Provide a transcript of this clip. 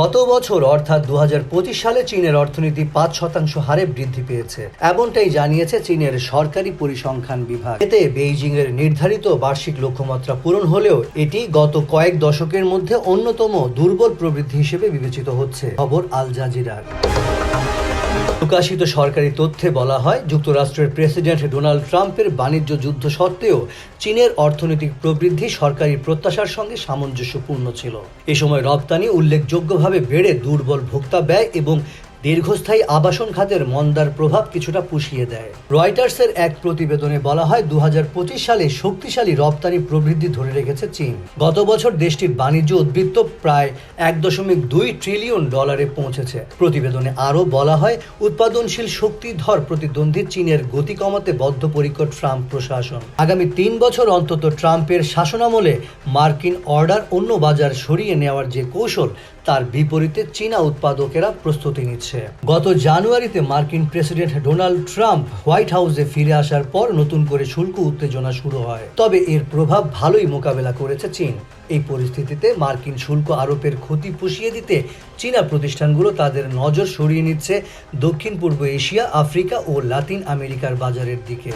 গত বছর, অর্থাৎ দু হাজার পঁচিশ সালে চীনের অর্থনীতি পাঁচ শতাংশ হারে বৃদ্ধি পেয়েছে। এমনটাই জানিয়েছে চীনের সরকারি পরিসংখ্যান বিভাগ। এতে বেইজিং এর নির্ধারিত বার্ষিক লক্ষ্যমাত্রা পূরণ হলেও এটি গত কয়েক দশকের মধ্যে অন্যতম দুর্বল প্রবৃদ্ধি হিসেবে বিবেচিত হচ্ছে। খবর আল জাজিরার। প্রকাশিত সরকারি তথ্যে বলা হয়, যুক্তরাষ্ট্রের প্রেসিডেন্ট ডোনাল্ড ট্রাম্পের বাণিজ্য যুদ্ধ সত্ত্বেও চীনের অর্থনৈতিক প্রবৃদ্ধি সরকারি প্রত্যাশার সঙ্গে সামঞ্জস্যপূর্ণ ছিল। এ সময় রপ্তানি উল্লেখযোগ্যভাবে বেড়ে দুর্বল ভোক্তা ব্যয় এবং দীর্ঘস্থায়ী আবাসন খাতের মন্দার প্রভাব কিছুটা পুষিয়ে দেয়। রয়টার্সের এক প্রতিবেদনে বলা হয় দু হাজার পঁচিশ সালে শক্তিশালী রপ্তানি প্রবৃদ্ধি ধরে রেখেছে চীন। গত বছর দেশটির বাণিজ্য উদ্বৃত্ত প্রায় এক দশমিক দুই ট্রিলিয়ন ডলারে পৌঁছেছে। প্রতিবেদনে আরও বলা হয়, উৎপাদনশীল শক্তিধর প্রতিদ্বন্দ্বী চীনের গতি কমাতে বদ্ধপরিকর ট্রাম্প প্রশাসন। আগামী তিন বছর অন্তত ট্রাম্পের শাসনামলে মার্কিন অর্ডার অন্য বাজার সরিয়ে নেওয়ার যে কৌশল, তার বিপরীতে চীনা উৎপাদকেরা প্রস্তুতি নিচ্ছে। গত জানুয়ারিতে মার্কিন প্রেসিডেন্ট ডোনাল্ড ট্রাম্প হোয়াইট হাউসে ফিরে আসার পর নতুন করে শুল্ক উত্তেজনা শুরু হয়। তবে এর প্রভাব ভালোই মোকাবেলা করেছে চীন। এই পরিস্থিতিতে মার্কিন শুল্ক আরোপের ক্ষতি পুষিয়ে দিতে চীনা প্রতিষ্ঠানগুলো তাদের নজর সরিয়ে নিচ্ছে দক্ষিণ পূর্ব এশিয়া, আফ্রিকা ও লাতিন আমেরিকার বাজারের দিকে।